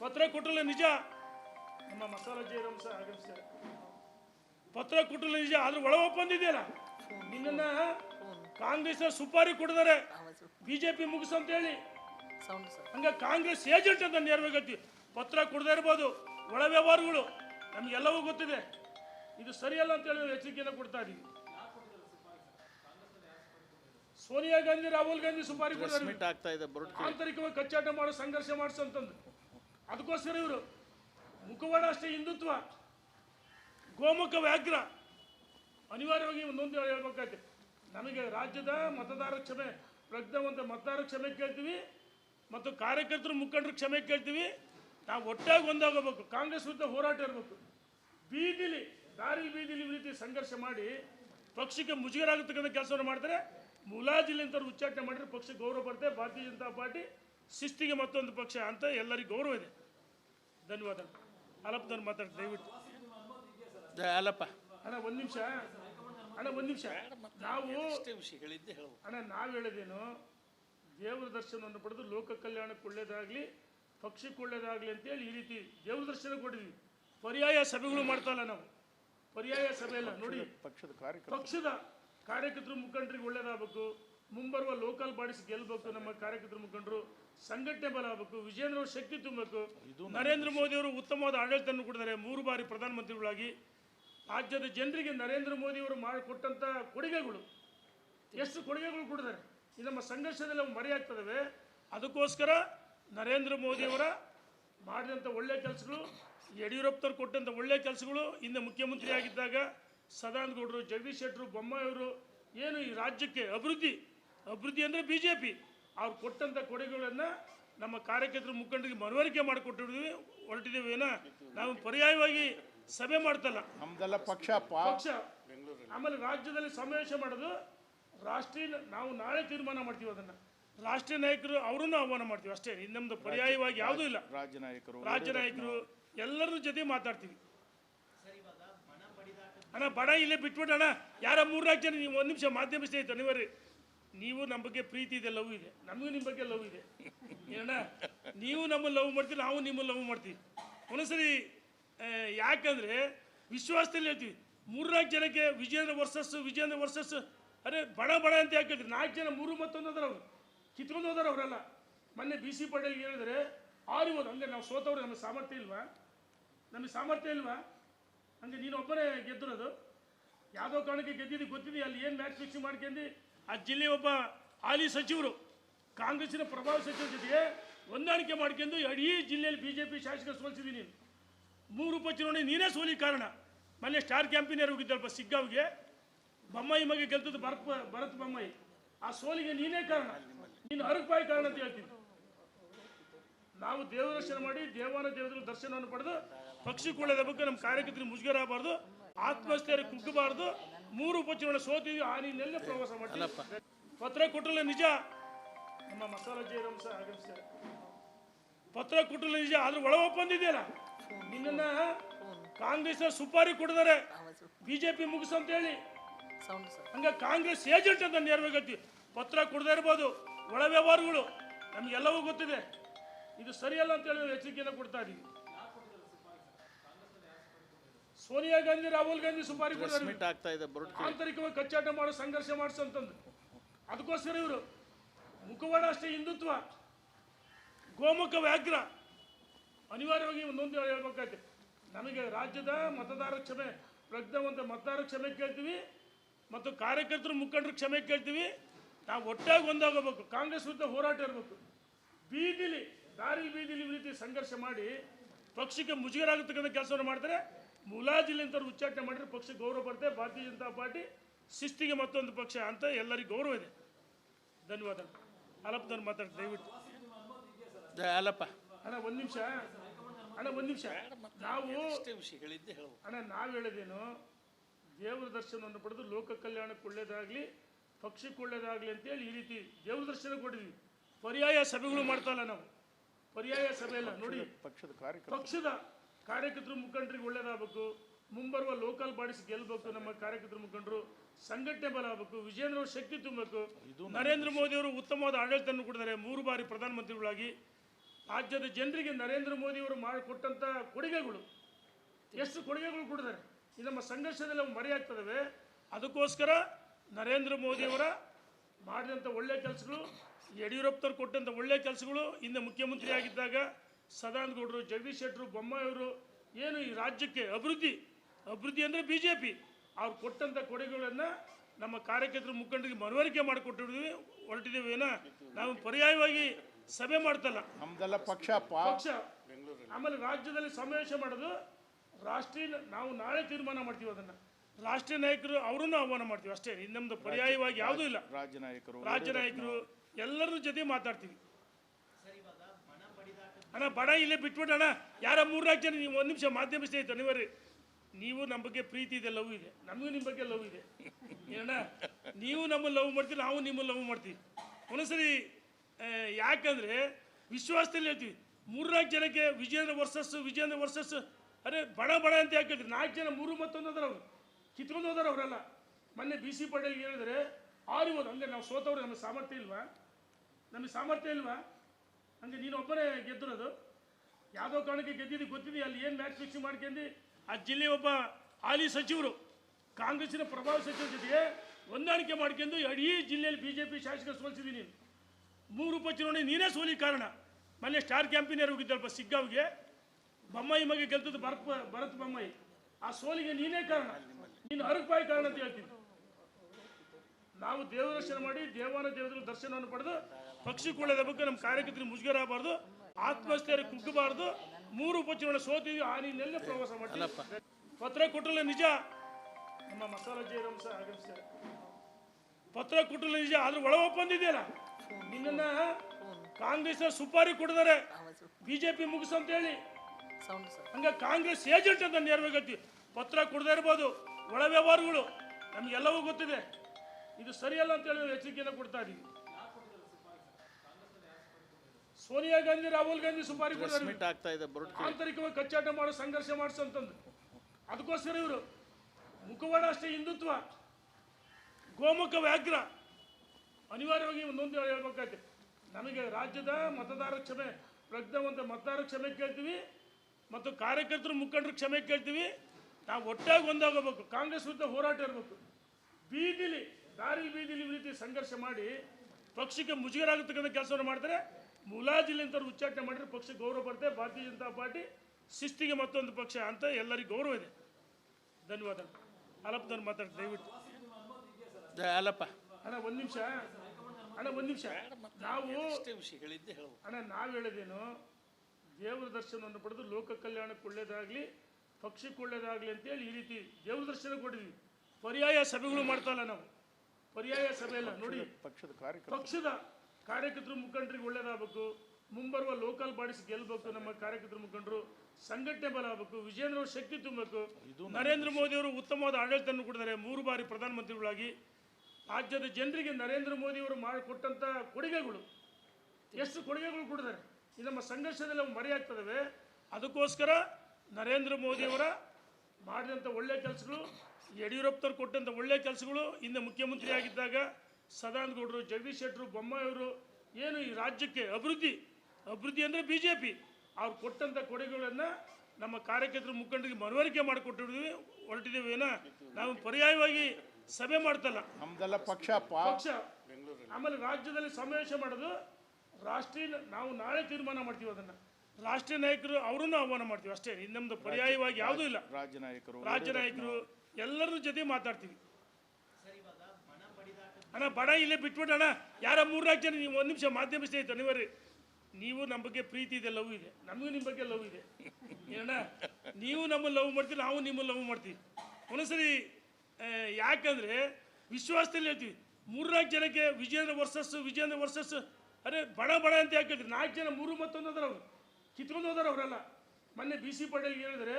ಪತ್ರ ಕೊಟ್ಟಲ್ಲ ನಿಜ? ನಮ್ಮ ಮಸಾಲ ಜಯರಾಮ್ ಸರ್ ಆಗಮಿಸ್ತಾರೆ. ಪತ್ರ ಕೊಟ್ಟಲ್ಲ ನಿಜ? ಆದ್ರೆ ಒಳ ಒಪ್ಪಂದಿದೆಯಲ್ಲ ನಿನ್ನ ಕಾಂಗ್ರೆಸ್ ಸುಪಾರಿ ಕೊಡಿದಾರೆ ಬಿಜೆಪಿ ಮುಗಿಸ್ ಅಂತ ಹೇಳಿ ಸೌಂಡ್ ಸರ್. ಹಂಗ ಕಾಂಗ್ರೆಸ್ ಏಜೆಂಟ್ ಅಂತ ನೇರವಾಗಿ ಪತ್ರ ಕೊಡದೇ ಇರ್ಬೋದು. ಒಳ ವ್ಯವಹಾರಗಳು. ನಮ್ಗೆಲ್ಲವೂ ಗೊತ್ತಿದೆ. ಇದು ಸರಿಯಲ್ಲ ಅಂತ ಹೇಳಿ ನಾವು ಎಚ್ಚರಿಕೆಯನ್ನು ಕೊಡ್ತಾ ಇದೀವಿ. ಸೋನಿಯಾ ಗಾಂಧಿ ರಾಹುಲ್ ಗಾಂಧಿ ಸುಪಾರಿ ಕೊಡ್ತಾರೆ. ಮೀಟ್ ಆಗ್ತಾ ಇದೆ ಬರುಟ್ ಆಂತರಿಕವಾಗಿ ಕಚ್ಚಾಟ ಮಾಡೋ ಸಂಘರ್ಷ ಮಾಡಿಸ್ ಅಂತಂದು ಅದಕ್ಕೋಸ್ಕರ ಇವರು ಮುಖವಾಡ ಅಷ್ಟೇ ಹಿಂದುತ್ವ, ಗೋಮುಖ ವ್ಯಾಘ್ರ, ಅನಿವಾರ್ಯವಾಗಿ ಒಂದೊಂದು ಹೇಳ್ಬೇಕಾಯ್ತು. ನಮಗೆ ರಾಜ್ಯದ ಮತದಾರ ಕ್ಷಮೆ, ಪ್ರಜ್ಞಾವಂತ ಮತದಾರ ಕ್ಷಮೆ ಕೇಳ್ತೀವಿ, ಮತ್ತು ಕಾರ್ಯಕರ್ತರು ಮುಖಂಡರು ಕ್ಷಮೆ ಕೇಳ್ತೀವಿ. ನಾವು ಒಟ್ಟಾಗಿ ಒಂದಾಗಬೇಕು, ಕಾಂಗ್ರೆಸ್ ವಿರುದ್ಧ ಹೋರಾಟ ಇರಬೇಕು. ಬೀದಿಲಿ, ದಾರಿ ಬೀದಿಲಿ ಈ ರೀತಿ ಸಂಘರ್ಷ ಮಾಡಿ, ಪಕ್ಷಕ್ಕೆ ಮುಜುಗರ ಕೆಲಸವನ್ನು ಮಾಡ್ತಾರೆ. ಮುಲಾಜಿಲಿ ಅಂತ ಉಚ್ಚಾಟನೆ ಮಾಡಿದ್ರೆ ಪಕ್ಷಕ್ಕೆ ಗೌರವ ಬರುತ್ತೆ ಭಾರತೀಯ ಜನತಾ ಪಾರ್ಟಿ ಶಿಸ್ತಿಗೆ ಮತ್ತೊಂದು ಪಕ್ಷ ಅಂತ ಎಲ್ಲರಿಗೂ ಗೌರವ ಇದೆ. ಧನ್ಯವಾದ. ಅಲಪ್ದವ್ರು ಮಾತಾಡಿ ದಯವಿಟ್ಟು. ಅಲ್ಲಪ್ಪ ಅಣ್ಣ ಒಂದು ನಿಮಿಷ. ಅಣ್ಣ ಒಂದು ನಿಮಿಷ. ನಾವು ಅಷ್ಟೇ ವಿಷಯಗಳಿದ್ದೆ ಹೇಳು. ಅಣ್ಣ ನಾವು ಹೇಳೋದೇನು ದೇವರ ದರ್ಶನವನ್ನು ಪಡೆದು ಲೋಕ ಕಲ್ಯಾಣಕ್ಕೆ ಒಳ್ಳೇದಾಗಲಿ ಪಕ್ಷಕ್ಕೆ ಒಳ್ಳೇದಾಗಲಿ ಅಂತೇಳಿ ಈ ರೀತಿ ದೇವ್ರ ದರ್ಶನ ಕೊಟ್ಟಿದ್ವಿ. ಪರ್ಯಾಯ ಸಭೆಗಳು ಮಾಡ್ತಾಯಿಲ್ಲ ನಾವು. ಪರ್ಯಾಯ ಸಭೆ ಇಲ್ಲ ನೋಡಿ. ಪಕ್ಷದ ಕಾರ್ಯಕ್ರಮ ಪಕ್ಷದ ಕಾರ್ಯಕರ್ತರು ಮುಖಂಡರಿಗೆ ಒಳ್ಳೇದಾಗಬೇಕು. ಮುಂಬರುವ ಲೋಕಲ್ ಬಾಡೀಸ್ ಗೆಲ್ಲಬೇಕು ನಮ್ಮ ಕಾರ್ಯಕರ್ತರು ಮುಖಂಡರು ಸಂಘಟನೆ ಬಲ ಆಗಬೇಕು ವಿಜಯೇಂದ್ರ ಶಕ್ತಿ ತುಂಬಬೇಕು. ನರೇಂದ್ರ ಮೋದಿ ಅವರು ಉತ್ತಮವಾದ ಆಡಳಿತವನ್ನು ಕೊಡಿದ್ದಾರೆ ಮೂರು ಬಾರಿ ಪ್ರಧಾನಮಂತ್ರಿಗಳಾಗಿ ರಾಜ್ಯದ ಜನರಿಗೆ ನರೇಂದ್ರ ಮೋದಿ ಅವರು ಮಾಡಿಕೊಟ್ಟಂಥ ಕೊಡುಗೆಗಳು. ಎಷ್ಟು ಕೊಡುಗೆಗಳು ಕೊಡಿದ್ದಾರೆ ಇದು ನಮ್ಮ ಸಂಘರ್ಷದಲ್ಲಿ ಮರೆಯಾಗ್ತದವೆ ಅದಕ್ಕೋಸ್ಕರ ನರೇಂದ್ರ ಮೋದಿಯವರ ಮಾಡಿದಂಥ ಒಳ್ಳೆ ಕೆಲಸಗಳು ಯಡಿಯೂರಪ್ಪನವ್ರು ಕೊಟ್ಟಂಥ ಒಳ್ಳೆ ಕೆಲಸಗಳು ಹಿಂದೆ ಮುಖ್ಯಮಂತ್ರಿ ಆಗಿದ್ದಾಗ ಸದಾನಂದ ಗೌಡರು ಜಗದೀಶ್ ಶೆಟ್ಟರು ಬೊಮ್ಮಾಯಿಯವರು ಏನು ಈ ರಾಜ್ಯಕ್ಕೆ ಅಭಿವೃದ್ಧಿ ಅಭಿವೃದ್ಧಿ ಅಂದರೆ ಬಿ ಜೆ ಪಿ ಅವ್ರು ಕೊಟ್ಟಂಥ ಕೊಡುಗೆಗಳನ್ನು ನಮ್ಮ ಕಾರ್ಯಕರ್ತರು ಮುಖಂಡರಿಗೆ ಮನವರಿಕೆ ಮಾಡಿಕೊಟ್ಟಿದ್ದೀವಿ ಹೊರಟಿದ್ದೀವಿ ಏನೋ? ನಾವು ಪರ್ಯಾಯವಾಗಿ ಸಭೆ ಮಾಡ್ತಲ್ಲ. ನಮ್ದೆಲ್ಲ ಪಕ್ಷ ಪಕ್ಷ. ಆಮೇಲೆ ರಾಜ್ಯದಲ್ಲಿ ಸಮಾವೇಶ ಮಾಡೋದು ರಾಷ್ಟ್ರೀಯ ನಾವು ನಾಳೆ ತೀರ್ಮಾನ ಮಾಡ್ತೀವಿ ಅದನ್ನ. ರಾಷ್ಟ್ರೀಯ ನಾಯಕರು ಅವರನ್ನು ಆಹ್ವಾನ ಮಾಡ್ತೀವಿ ಅಷ್ಟೇ ಇನ್ನು ನಮ್ದು ಪರ್ಯಾಯವಾಗಿ ಯಾವುದೂ ಇಲ್ಲ. ರಾಜ್ಯ ನಾಯಕರು. ರಾಜ್ಯ ನಾಯಕರು ಎಲ್ಲರ ಜೊತೆ ಮಾತಾಡ್ತೀವಿ. ಅಣ್ಣ ಬಡ ಇಲ್ಲೇ ಬಿಟ್ಬಿಟ್ಟು ಅಣ್ಣ ಯಾರ ಮೂರು ರಾಜ್ಯ ನೀವು ಒಂದು ನಿಮಿಷ ಮಾಧ್ಯಮ ಸ್ನೇಹಿತ ನೀವರಿ ನೀವು ನಮ್ಮ ಬಗ್ಗೆ ಪ್ರೀತಿ ಇದೆ ಲವ್ ಇದೆ. ನಮಗೂ ನಿಮ್ಮ ಬಗ್ಗೆ ಲವ್ ಇದೆ. ಏನಣ್ಣ? ನೀವು ನಮ್ಮ ಲವ್ ಮಾಡ್ತೀವಿ ನಾವು ನಿಮ್ಮನ್ನು ಲವ್ ಮಾಡ್ತೀವಿ. ಒಂದೊಂದ್ಸರಿ ಯಾಕಂದರೆ ವಿಶ್ವಾಸದಲ್ಲಿ ಹೇಳ್ತೀವಿ, ಮೂರ್ನಾಲ್ಕು ಜನಕ್ಕೆ ವಿಜೇಂದ್ರ ವರ್ಸಸ್ ವಿಜೇಂದ್ರ ವರ್ಸಸ್, ಅರೆ ಬಡ ಬಡ ಅಂತ ಯಾಕೆ ನಾಲ್ಕು ಜನ, ಮೂರು ಮತ್ತೊಂದು ಅದಾರ ಅವರು ಕಿತ್ಕೊಂಡು ಹೋದಾರ ಅವರೆಲ್ಲ. ಮೊನ್ನೆ ಬಿ ಸಿ ಪಾಟೀಲ್ ಹೇಳಿದ್ರೆ ಆರಿಬೋದು ಹಂಗೆ ನಾವು ಸೋತವ್ರೆ, ನಮಗೆ ಸಾಮರ್ಥ್ಯ ಇಲ್ವಾ? ನಮಗೆ ಸಾಮರ್ಥ್ಯ ಇಲ್ವಾ? ಹಂಗೆ ನೀನು ಒಬ್ಬನೇ ಗೆದ್ದಿರೋದು. ಯಾವುದೋ ಕಾರಣಕ್ಕೆ ಗೆದ್ದಿದ್ದು ಗೊತ್ತಿದೆ, ಅಲ್ಲಿ ಏನು ಮ್ಯಾಚ್ ಫಿಕ್ಸಿಂಗ್ ಮಾಡ್ಕೊಂಡು ಆ ಜಿಲ್ಲೆ ಒಬ್ಬ ಹಾಲಿ ಸಚಿವರು, ಕಾಂಗ್ರೆಸ್ಸಿನ ಪ್ರಭಾವ ಸಚಿವರ ಜೊತೆಗೆ ಹೊಂದಾಣಿಕೆ ಮಾಡ್ಕೊಂಡು ಇಡೀ ಜಿಲ್ಲೆಯಲ್ಲಿ ಬಿ ಜೆ ಪಿ ಶಾಸಕ ಸೋಲಿಸಿದ್ದೀನಿ ನೀನು. ಮೂರು ಉಪಚುನಾವಣೆ ನೀನೇ ಸೋಲಿ ಕಾರಣ. ಮೊನ್ನೆ ಸ್ಟಾರ್ ಕ್ಯಾಂಪಿನಿಯರ್ ಹೋಗಿದ್ದಲ್ಪ ಸಿಗ್ಗಾವ್ಗೆ? ಬೊಮ್ಮಾಯಿ ಮಗೆ ಗೆಲ್ತದ್ದು ಭರತ್ ಭರತ್ ಬೊಮ್ಮಾಯಿ. ಆ ಸೋಲಿಗೆ ನೀನೇ ಕಾರಣ. ನೀನು ಅರುಪಾಯಿ ಕಾರಣ ಅಂತ ಹೇಳ್ತೀನಿ. ನಾವು ದೇವರ ದರ್ಶನ ಮಾಡಿ ದೇವಾನ ದೇವರ ದರ್ಶನವನ್ನು ಪಡೆದು ಪಕ್ಷಕ್ಕೆ ಒಳ್ಳೆದ ಬಗ್ಗೆ ನಮ್ಮ ಕಾರ್ಯಕರ್ತರಿಗೆ ಮುಜುಗರ ಆಗಬಾರ್ದು. ಆತ್ಮಸ್ಥೈರ್ಯ ಕುಗ್ಗಬಾರ್ದು. ಮೂರು ಉಪಚುನಾವಣೆ ಸೋತಿದ್ವಿ ಆ ನಿನ್ನೆಲ್ಲ ಪ್ರವಾಸ ಮಾಡಿ ಪತ್ರ ಕೊಟ್ಟಲ್ಲ ನಿಜ? ನಮ್ಮ ಮಸಾಲ ಜಯರಾಮ್ ಸರ್ ಆಗಮಿಸ್ತಾರೆ. ಪತ್ರ ಕೊಟ್ಟಲ್ಲ ನಿಜ? ಆದ್ರೆ ಒಳ ಒಪ್ಪಂದಿದೆಯಲ್ಲ ನಿನ್ನ ಕಾಂಗ್ರೆಸ್ ಸುಪಾರಿ ಕೊಡಿದಾರೆ ಬಿಜೆಪಿ ಮುಗಿಸ್ ಅಂತ ಹೇಳಿ ಹಂಗ ಕಾಂಗ್ರೆಸ್ ಏಜೆಂಟ್ ಅಂತ ನೇರವಾಗಿ ಪತ್ರ ಕೊಡದೇ ಇರ್ಬೋದು. ಒಳ ವ್ಯವಹಾರಗಳು ನಮ್ಗೆಲ್ಲವೂ ಗೊತ್ತಿದೆ. ಇದು ಸರಿಯಲ್ಲ ಅಂತ ಹೇಳಿ ಎಚ್ಚರಿಕೆಯನ್ನು ಕೊಡ್ತಾ ಇದೀವಿ ಸೋನಿಯಾ ಗಾಂಧಿ ರಾಹುಲ್ ಗಾಂಧಿ ಸುಪಾರಿ ಆಂತರಿಕವಾಗಿ ಕಚ್ಚಾಟ ಮಾಡೋ ಸಂಘರ್ಷ ಮಾಡಿಸಂತಂದು ಅದಕ್ಕೋಸ್ಕರ ಇವರು ಮುಖವಾಡ ಅಷ್ಟೇ ಹಿಂದುತ್ವ ಗೋಮುಖ ವ್ಯಾಘ್ರ ಅನಿವಾರ್ಯವಾಗಿ ಒಂದೊಂದು ಹೇಳ್ಬೇಕಾಯ್ತು. ನಮಗೆ ರಾಜ್ಯದ ಮತದಾರ ಕ್ಷಮೆ ಪ್ರಜ್ಞಾವಂತ ಮತದಾರ ಕ್ಷಮೆ ಕೇಳ್ತೀವಿ ಮತ್ತು ಕಾರ್ಯಕರ್ತರು ಮುಖಂಡರು ಕ್ಷಮೆ ಕೇಳ್ತೀವಿ. ನಾವು ಒಟ್ಟಾಗಿ ಒಂದಾಗಬೇಕು ಕಾಂಗ್ರೆಸ್ ವಿರುದ್ಧ ಹೋರಾಟ ಇರಬೇಕು. ಬೀದಿಲಿ ದಾರಿ ಬೀದಿಲಿ ಈ ರೀತಿ ಸಂಘರ್ಷ ಮಾಡಿ ಪಕ್ಷಕ್ಕೆ ಮುಜುಗರಾಗತಕ್ಕಂಥ ಕೆಲಸವನ್ನು ಮಾಡ್ತಾರೆ. ಮುಲಾಜಿಲಿ ಅಂತ ಉಚ್ಚಾಟನೆ ಮಾಡಿದ್ರೆ ಪಕ್ಷ ಗೌರವ ಬರುತ್ತೆ ಭಾರತೀಯ ಜನತಾ ಪಾರ್ಟಿ ಶಿಸ್ತಿಗೆ ಮತ್ತೊಂದು ಪಕ್ಷ ಅಂತ ಎಲ್ಲರಿಗೂ ಗೌರವ ಇದೆ. ಧನ್ಯವಾದ. ಅಲಪ್ದವ್ರು ಮಾತಾಡಿ ದಯವಿಟ್ಟು. ಅಲ್ಲಪ್ಪ ಅಣ್ಣ ಒಂದು ನಿಮಿಷ. ಅಣ್ಣ ಒಂದು ನಿಮಿಷ. ನಾವು ಹೇಳಿದ್ದೆ ಅಣ್ಣ ನಾವು ಹೇಳೋದೇನು ದೇವರ ದರ್ಶನವನ್ನು ಪಡೆದು ಲೋಕ ಕಲ್ಯಾಣಕ್ಕೆ ಒಳ್ಳೇದಾಗಲಿ ಪಕ್ಷಕ್ಕೆ ಒಳ್ಳೇದಾಗಲಿ ಅಂತೇಳಿ ಈ ರೀತಿ ದೇವ್ರ ದರ್ಶನ ಕೊಟ್ಟಿದ್ವಿ. ಪರ್ಯಾಯ ಸಭೆಗಳು ಮಾಡ್ತಾಯಿಲ್ಲ ನಾವು. ಪರ್ಯಾಯ ಸಭೆ ಇಲ್ಲ ನೋಡಿ. ಪಕ್ಷದ ಕಾರ್ಯಕ್ರಮ. ಪಕ್ಷದ ಕಾರ್ಯಕರ್ತರು ಮುಖಂಡರಿಗೆ ಒಳ್ಳೇದಾಗಬೇಕು. ಮುಂಬರುವ ಲೋಕಲ್ ಬಾಡೀಸ್ ಗೆಲ್ಲಬೇಕು ನಮ್ಮ ಕಾರ್ಯಕರ್ತರು ಮುಖಂಡರು. ಸಂಘಟನೆ ಬಲ ಆಗಬೇಕು ವಿಜಯೇಂದ್ರ ಶಕ್ತಿ ತುಂಬಬೇಕು. ನರೇಂದ್ರ ಮೋದಿ ಅವರು ಉತ್ತಮವಾದ ಆಡಳಿತವನ್ನು ಕೊಡಿದ್ದಾರೆ ಮೂರು ಬಾರಿ ಪ್ರಧಾನಮಂತ್ರಿಗಳಾಗಿ. ರಾಜ್ಯದ ಜನರಿಗೆ ನರೇಂದ್ರ ಮೋದಿಯವರು ಮಾಡಿಕೊಟ್ಟಂಥ ಕೊಡುಗೆಗಳು. ಎಷ್ಟು ಕೊಡುಗೆಗಳು ಕೊಡಿದ್ದಾರೆ ಇದು ನಮ್ಮ ಸಂಘರ್ಷದಲ್ಲಿ ಮರೆಯಾಗ್ತದವೆ. ಅದಕ್ಕೋಸ್ಕರ ನರೇಂದ್ರ ಮೋದಿಯವರ ಮಾಡಿದಂಥ ಒಳ್ಳೆಯ ಕೆಲಸಗಳು ಯಡಿಯೂರಪ್ಪನವ್ರು ಕೊಟ್ಟಂಥ ಒಳ್ಳೆಯ ಕೆಲಸಗಳು ಹಿಂದೆ ಮುಖ್ಯಮಂತ್ರಿ ಆಗಿದ್ದಾಗ ಸದಾನಂದ ಗೌಡರು ಜಗದೀಶ್ ಶೆಟ್ಟರು ಬೊಮ್ಮಾಯಿಯವರು ಏನು ಈ ರಾಜ್ಯಕ್ಕೆ ಅಭಿವೃದ್ಧಿ ಅಭಿವೃದ್ಧಿ ಅಂದರೆ ಬಿ ಜೆ ಪಿ ಅವ್ರು ಕೊಟ್ಟಂಥ ಕೊಡುಗೆಗಳನ್ನು ನಮ್ಮ ಕಾರ್ಯಕರ್ತರು ಮುಖಂಡರಿಗೆ ಮನವರಿಕೆ ಮಾಡಿಕೊಟ್ಟಿದ್ದೀವಿ ಹೊರಟಿದ್ದೀವಿ ಏನ? ನಾವು ಪರ್ಯಾಯವಾಗಿ ಸಭೆ ಮಾಡ್ತಲ್ಲ. ನಮ್ದೆಲ್ಲ ಪಕ್ಷ ಪಕ್ಷ. ಆಮೇಲೆ ರಾಜ್ಯದಲ್ಲಿ ಸಮಾವೇಶ ಮಾಡೋದು ರಾಷ್ಟ್ರೀಯ ನಾವು ನಾಳೆ ತೀರ್ಮಾನ ಮಾಡ್ತೀವಿ ಅದನ್ನು. ರಾಷ್ಟ್ರೀಯ ನಾಯಕರು ಅವರನ್ನು ಆಹ್ವಾನ ಮಾಡ್ತೀವಿ ಅಷ್ಟೇ. ಇನ್ನು ನಮ್ದು ಪರ್ಯಾಯವಾಗಿ ಯಾವುದೂ ಇಲ್ಲ. ರಾಜ್ಯ ನಾಯಕರು ರಾಜ್ಯ ನಾಯಕರು ಎಲ್ಲರ ಜೊತೆ ಮಾತಾಡ್ತೀವಿ. ಅಣ್ಣ, ಬಡ ಇಲ್ಲೇ ಬಿಟ್ಬಿಟ್ಟು ಅಣ್ಣ. ಯಾರ ಮೂರ್ನಾಲ್ಕು ಜನ ನೀವು ಒಂದು ನಿಮಿಷ ಮಾಧ್ಯಮ ಸ್ನೇಹಿತರು ನೀವರಿ ನೀವು ನಮ್ಮ ಬಗ್ಗೆ ಪ್ರೀತಿ ಇದೆ, ಲವ್ ಇದೆ. ನಮಗೂ ನಿಮ್ಮ ಬಗ್ಗೆ ಲವ್ ಇದೆ. ಏನಣ್ಣ, ನೀವು ನಮ್ಮನ್ನು ಲವ್ ಮಾಡ್ತೀವಿ ನಾವು ನಿಮ್ಮನ್ನು ಲವ್ ಮಾಡ್ತೀವಿ. ಒಂದೊಂದ್ಸರಿ ಯಾಕಂದರೆ ವಿಶ್ವಾಸದಲ್ಲಿ ಹೇಳ್ತೀವಿ ಮೂರ್ನಾಲ್ಕು ಜನಕ್ಕೆ ವಿಜೇಂದ್ರ ವರ್ಸಸ್ ವಿಜೇಂದ್ರ ವರ್ಸಸ್, ಅರೆ ಬಡ ಬಡ ಅಂತ ಯಾಕೆ ಹೇಳ್ತೀವಿ ನಾಲ್ಕು ಜನ, ಮೂರು ಮತ್ತೊಂದು ಅದಾರ ಅವರು. ಕಿತ್ಕೊಂಡು ಹೋದಾರ ಅವರೆಲ್ಲ. ಮೊನ್ನೆ ಬಿ ಸಿ ಪಾಟೀಲ್ ಹೇಳಿದ್ರೆ, ಆರಿಬೋದು ಹಂಗೆ ನಾವು ಸೋತವ್ರೆ, ನಮಗೆ ಸಾಮರ್ಥ್ಯ ಇಲ್ವಾ? ನಮಗೆ ಸಾಮರ್ಥ್ಯ ಇಲ್ವಾ? ಹಂಗೆ ನೀನು ಒಬ್ಬನೇ ಗೆದ್ದಿರೋದು. ಯಾವುದೋ ಕಾರಣಕ್ಕೆ ಗೆದ್ದಿದ್ದು ಗೊತ್ತಿದೆ, ಅಲ್ಲಿ ಏನು ಮ್ಯಾಚ್ ಫಿಕ್ಸಿಂಗ್ ಮಾಡ್ಕೊಂಡು ಆ ಜಿಲ್ಲೆ ಒಬ್ಬ ಹಾಲಿ ಸಚಿವರು, ಕಾಂಗ್ರೆಸ್ಸಿನ ಪ್ರಭಾವ ಸಚಿವರ ಜೊತೆಗೆ ಹೊಂದಾಣಿಕೆ ಮಾಡ್ಕೊಂಡು ಇಡೀ ಜಿಲ್ಲೆಯಲ್ಲಿ ಬಿ ಜೆ ಪಿ ಶಾಸಕ ಸೋಲಿಸಿದ್ದೀನಿ ನೀನು. ಮೂರು ಉಪಚುನಾವಣೆ ನೀನೇ ಸೋಲಿ ಕಾರಣ. ಮೊನ್ನೆ ಸ್ಟಾರ್ ಕ್ಯಾಂಪಿನಿಯರ್ ಹೋಗಿದ್ದಲ್ಪ ಸಿಗ್ಗಾವ್ಗೆ? ಬೊಮ್ಮಾಯಿ ಮಗ ಗೆಲ್ತದ್ದು ಭರತ್ ಭರತ್ ಬೊಮ್ಮಾಯಿ. ಆ ಸೋಲಿಗೆ ನೀನೇ ಕಾರಣ. ನೀನು ಅರುಪಾಯಿ ಕಾರಣ ಅಂತ ಹೇಳ್ತೀನಿ. ನಾವು ದೇವರ ದರ್ಶನ ಮಾಡಿ ದೇವಾನ ದೇವರ ದರ್ಶನವನ್ನು ಪಡೆದು ಪಕ್ಷಿ ಒಳ್ಳೆದ ಬಗ್ಗೆ ನಮ್ಮ ಕಾರ್ಯಕರ್ತರಿಗೆ ಮುಜುಗರ ಆಗಬಾರ್ದು ಆತ್ಮಸ್ಥೈರ್ಯ ಕುಗ್ಗಬಾರ್ದು ಮೂರು ಉಪಚುನಾವಣೆ ಸೋತಿದ್ವಿ ಆ ನಿನ್ನೆಲ್ಲ ಪ್ರವಾಸ ಮಾಡಿ ಪತ್ರ ಕೊಟ್ಟರಲ್ಲ ನಿಜ? ನಮ್ಮ ಮಸಾಲ ಜಯರಾಮ್ ಸರ್ ಆಗಮಿಸ್ತಾರೆ. ಪತ್ರ ಕೊಟ್ಟರಲ್ಲ ನಿಜ? ಆದ್ರೆ ಒಳ ಒಪ್ಪಂದಿದೆಯಲ್ಲ ನಿನ್ನ ಕಾಂಗ್ರೆಸ್ ಸುಪಾರಿ ಕೊಡಿದಾರೆ ಬಿಜೆಪಿ ಮುಗಿಸು ಅಂತ ಹೇಳಿ ಹಂಗ ಕಾಂಗ್ರೆಸ್ ಏಜೆಂಟ್ ಅಂತ ನೇರವಾಗಿ ಪತ್ರ ಕೊಡದೇ ಇರ್ಬೋದು. ಒಳ ವ್ಯವಹಾರಗಳು ನಮ್ಗೆಲ್ಲವೂ ಗೊತ್ತಿದೆ. ಇದು ಸರಿಯಲ್ಲ ಅಂತ ಹೇಳಿ ಎಚ್ಚರಿಕೆಯನ್ನು ಕೊಡ್ತಾ ಇದ್ದೀವಿ ಸೋನಿಯಾ ಗಾಂಧಿ ರಾಹುಲ್ ಗಾಂಧಿ ಸುಪಾರಿ ಆಂತರಿಕವಾಗಿ ಕಚ್ಚಾಟ ಮಾಡೋ ಸಂಘರ್ಷ ಮಾಡಿಸ್ ಅಂತಂದು ಅದಕ್ಕೋಸ್ಕರ ಇವರು ಮುಖವಾಡ ಅಷ್ಟೇ ಹಿಂದುತ್ವ ಗೋಮುಖ ವ್ಯಾಘ್ರ ಅನಿವಾರ್ಯವಾಗಿ ಒಂದೊಂದು ಹೇಳ್ಬೇಕಾಯ್ತು. ನಮಗೆ ರಾಜ್ಯದ ಮತದಾರ ಕ್ಷಮೆ ಪ್ರಜ್ಞಾವಂತ ಮತದಾರ ಕ್ಷಮೆ ಕೇಳ್ತೀವಿ ಮತ್ತು ಕಾರ್ಯಕರ್ತರು ಮುಖಂಡರು ಕ್ಷಮೆ ಕೇಳ್ತೀವಿ. ನಾವು ಒಟ್ಟಾಗಿ ಒಂದಾಗಬೇಕು. ಕಾಂಗ್ರೆಸ್ ವಿರುದ್ಧ ಹೋರಾಟ ಇರಬೇಕು. ಬೀದಿಲಿ ದಾರಿ ಬೀದಿಲಿ ಈ ರೀತಿ ಸಂಘರ್ಷ ಮಾಡಿ ಪಕ್ಷಕ್ಕೆ ಮುಜುಗರ ಆಗತಕ್ಕಂಥ ಕೆಲಸವನ್ನು ಮಾಡ್ತಾರೆ. ಮುಲಾಜಿಲಿ ಅಂತ ಉಚ್ಚಾಟನೆ ಮಾಡಿದ್ರೆ ಪಕ್ಷಕ್ಕೆ ಗೌರವ ಬರುತ್ತೆ. ಭಾರತೀಯ ಜನತಾ ಪಾರ್ಟಿ ಶಿಸ್ತಿಗೆ ಮತ್ತೊಂದು ಪಕ್ಷ ಅಂತ ಎಲ್ಲರಿಗೂ ಗೌರವ ಇದೆ. ಧನ್ಯವಾದ. ಅಲಪ್ದವ್ರು ಮಾತಾಡಿ ದಯವಿಟ್ಟು. ಅಲ್ಲಪ್ಪ ಅಣ್ಣ ಒಂದು ನಿಮಿಷ. ಅಣ್ಣ ಒಂದು ನಿಮಿಷ. ನಾವು ಹೇಳಿದ್ದೆ ಅಣ್ಣ ನಾವು ಹೇಳೋದೇನು ದೇವರ ದರ್ಶನವನ್ನು ಪಡೆದು ಲೋಕ ಕಲ್ಯಾಣಕ್ಕೆ ಒಳ್ಳೇದಾಗಲಿ ಪಕ್ಷಕ್ಕೆ ಒಳ್ಳೇದಾಗಲಿ ಅಂತೇಳಿ ಈ ರೀತಿ ದೇವ್ರ ದರ್ಶನ ಕೊಟ್ಟಿದ್ವಿ. ಪರ್ಯಾಯ ಸಭೆಗಳು ಮಾಡ್ತಲ್ಲ ನಾವು. ಪರ್ಯಾಯ ಸಭೆ ಇಲ್ಲ ನೋಡಿ. ಪಕ್ಷದ ಕಾರ್ಯಕರ್ತ ಪಕ್ಷದ ಕಾರ್ಯಕರ್ತರು ಮುಖಂಡರಿಗೆ ಒಳ್ಳೇದಾಗಬೇಕು. ಮುಂಬರುವ ಲೋಕಲ್ ಬಾಡೀಸ್ ಗೆಲ್ಲಬೇಕು ನಮ್ಮ ಕಾರ್ಯಕರ್ತರು ಮುಖಂಡರು. ಸಂಘಟನೆ ಬಲ ಆಗಬೇಕು. ವಿಜೇಂದ್ರ ಅವ್ರ ಶಕ್ತಿ ತುಂಬಬೇಕು. ನರೇಂದ್ರ ಮೋದಿ ಅವರು ಉತ್ತಮವಾದ ಆಡಳಿತವನ್ನು ಕೊಡಿದ್ದಾರೆ ಮೂರು ಬಾರಿ ಪ್ರಧಾನಮಂತ್ರಿಗಳಾಗಿ. ರಾಜ್ಯದ ಜನರಿಗೆ ನರೇಂದ್ರ ಮೋದಿ ಅವರು ಮಾಡಿಕೊಟ್ಟಂಥ ಕೊಡುಗೆಗಳು. ಎಷ್ಟು ಕೊಡುಗೆಗಳು ಕೊಡಿದ್ದಾರೆ ಇದು ನಮ್ಮ ಸಂಘರ್ಷದಲ್ಲಿ ಮರೆಯಾಗ್ತದವೆ ಅದಕ್ಕೋಸ್ಕರ ನರೇಂದ್ರ ಮೋದಿಯವರ ಮಾಡಿದಂಥ ಒಳ್ಳೆಯ ಕೆಲಸಗಳು ಯಡಿಯೂರಪ್ಪನವ್ರು ಕೊಟ್ಟಂಥ ಒಳ್ಳೆ ಕೆಲಸಗಳು ಹಿಂದೆ ಮುಖ್ಯಮಂತ್ರಿ ಆಗಿದ್ದಾಗ ಸದಾನಂದ ಗೌಡರು ಜಗದೀಶ್ ಶೆಟ್ಟರು ಬೊಮ್ಮಾಯಿಯವರು ಏನು ಈ ರಾಜ್ಯಕ್ಕೆ ಅಭಿವೃದ್ಧಿ ಅಭಿವೃದ್ಧಿ ಅಂದರೆ ಬಿ ಜೆ ಪಿ ಅವ್ರು ಕೊಟ್ಟಂಥ ಕೊಡುಗೆಗಳನ್ನು ನಮ್ಮ ಕಾರ್ಯಕರ್ತರು ಮುಖಂಡರಿಗೆ ಮನವರಿಕೆ ಮಾಡಿಕೊಟ್ಟಿದ್ದೀವಿ ಹೊರಟಿದ್ದೀವಿ ಏನ? ನಾವು ಪರ್ಯಾಯವಾಗಿ ಸಭೆ ಮಾಡ್ತಲ್ಲ. ನಮ್ದೆಲ್ಲ ಪಕ್ಷ ಪಕ್ಷ. ಆಮೇಲೆ ರಾಜ್ಯದಲ್ಲಿ ಸಮಾವೇಶ ಮಾಡೋದು ರಾಷ್ಟ್ರೀಯ ನಾವು ನಾಳೆ ತೀರ್ಮಾನ ಮಾಡ್ತೀವಿ ಅದನ್ನು. ರಾಷ್ಟ್ರೀಯ ನಾಯಕರು ಅವರನ್ನು ಆಹ್ವಾನ ಮಾಡ್ತೀವಿ ಅಷ್ಟೇ. ನಮ್ದು ಪರ್ಯಾಯವಾಗಿ ಯಾವುದೂ ಇಲ್ಲ. ರಾಜ್ಯ ನಾಯಕರು ರಾಜ್ಯ ನಾಯಕರು ಎಲ್ಲರ ಜೊತೆ ಮಾತಾಡ್ತೀವಿ. ಅಣ್ಣ, ಬಡ ಇಲ್ಲೇ ಬಿಟ್ಬಿಟ್ಟು ಅಣ್ಣ. ಯಾರ ಮೂರ್ನಾಲ್ಕು ಜನ ನೀವು ಒಂದು ನಿಮಿಷ ಮಾಧ್ಯಮ ಸ್ನೇಹಿತರು, ನೀವರಿ. ನೀವು ನಮ್ಮ ಬಗ್ಗೆ ಪ್ರೀತಿ ಇದೆ, ಲವ್ ಇದೆ. ನಮಗೂ ನಿಮ್ಮ ಬಗ್ಗೆ ಲವ್ ಇದೆ. ಏನಣ್ಣ, ನೀವು ನಮ್ಮ ಲವ್ ಮಾಡ್ತೀವಿ ನಾವು ನಿಮ್ಮನ್ನು ಲವ್ ಮಾಡ್ತೀವಿ. ಒಂದೊಂದ್ಸರಿ ಯಾಕಂದರೆ ವಿಶ್ವಾಸದಲ್ಲಿ ಹೇಳ್ತೀವಿ ಮೂರ್ನಾಲ್ಕು ಜನಕ್ಕೆ ವಿಜೇಂದ್ರ ವರ್ಸಸ್ ವಿಜೇಂದ್ರ ವರ್ಸಸ್, ಅರೆ ಬಡ ಬಡ ಅಂತ ಯಾಕೆ ಹೇಳ್ತೀವಿ ನಾಲ್ಕು ಜನ ಮೂರು ಮತ್ತೊಂದು ಅದರ ಅವರು. ಕಿತ್ಕೊಂಡು ಹೋದಾರ ಅವರೆಲ್ಲ. ಮೊನ್ನೆ ಬಿ ಸಿ ಪಾಟೀಲ್ ಹೇಳಿದ್ರೆ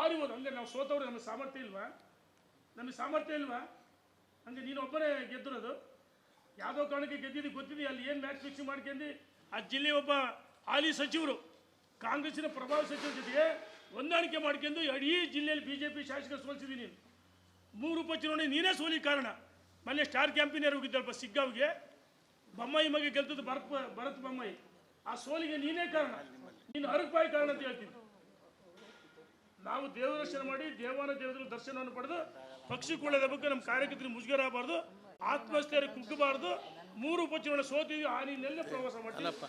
ಆರಿಬೋದು ಹಂಗೆ ನಾವು ಸೋತವ್ರೆ, ನಮಗೆ ಸಾಮರ್ಥ್ಯ ಇಲ್ವಾ? ನಮಗೆ ಸಾಮರ್ಥ್ಯ ಇಲ್ವಾ? ಹಂಗೆ ನೀನು ಒಬ್ಬನೇ ಗೆದ್ದಿರೋದು. ಯಾವುದೋ ಕಾರಣಕ್ಕೆ ಗೆದ್ದಿದ್ದು ಗೊತ್ತಿದೆ ಅಲ್ಲಿ ಏನು ಮ್ಯಾಚ್ ಫಿಕ್ಸಿಂಗ್ ಮಾಡ್ಕೊಂಡು, ಆ ಜಿಲ್ಲೆ ಒಬ್ಬ ಹಾಲಿ ಸಚಿವರು, ಕಾಂಗ್ರೆಸ್ಸಿನ ಪ್ರಭಾವ ಸಚಿವರ ಜೊತೆಗೆ ಹೊಂದಾಣಿಕೆ ಮಾಡ್ಕೊಂಡು ಇಡೀ ಜಿಲ್ಲೆಯಲ್ಲಿ ಬಿ ಜೆ ಪಿ ಶಾಸಕ ಸೋಲಿಸಿದ್ದೀನಿ ನೀನು. ಮೂರು ಉಪಚುನಾವಣೆ ನೀನೇ ಸೋಲಿ ಕಾರಣ. ಮೊನ್ನೆ ಸ್ಟಾರ್ ಕ್ಯಾಂಪಿನಿಯರ್ ಹೋಗಿದ್ದಲ್ಪ ಸಿಗ್ಗಾವ್ಗೆ? ಬೊಮ್ಮಾಯಿ ಮಗೆ ಗೆಲ್ತದ್ದು ಭರತ್ ಭರತ್ ಬೊಮ್ಮಾಯಿ. ಆ ಸೋಲಿಗೆ ನೀನೇ ಕಾರಣ. ನೀನು ಅರಪಾಯಿ ಕಾರಣ ಅಂತ ಹೇಳ್ತೀನಿ. ನಾವು ದೇವರ ದರ್ಶನ ಮಾಡಿ ದೇವಾನ ದೇವರ ದರ್ಶನವನ್ನು ಪಡೆದು ಪಕ್ಷಿ ಕುಳ್ಳದ ಬಗ್ಗೆ ನಮ್ಮ ಕಾರ್ಯಕರ್ತರಿಗೆ ಮುಜುಗರ ಆಗಬಾರ್ದು ಆತ್ಮಸ್ಥೈರ್ಯ ಕುಗ್ಗಬಾರ್ದು, ಮೂರು ಉಪಚುನಾವಣೆ ಸೋತಿದ್ವಿ ಆ ನಿನ್ನೆಲ್ಲ ಪ್ರವಾಸ ಮಾಡ್ತೀವಿ.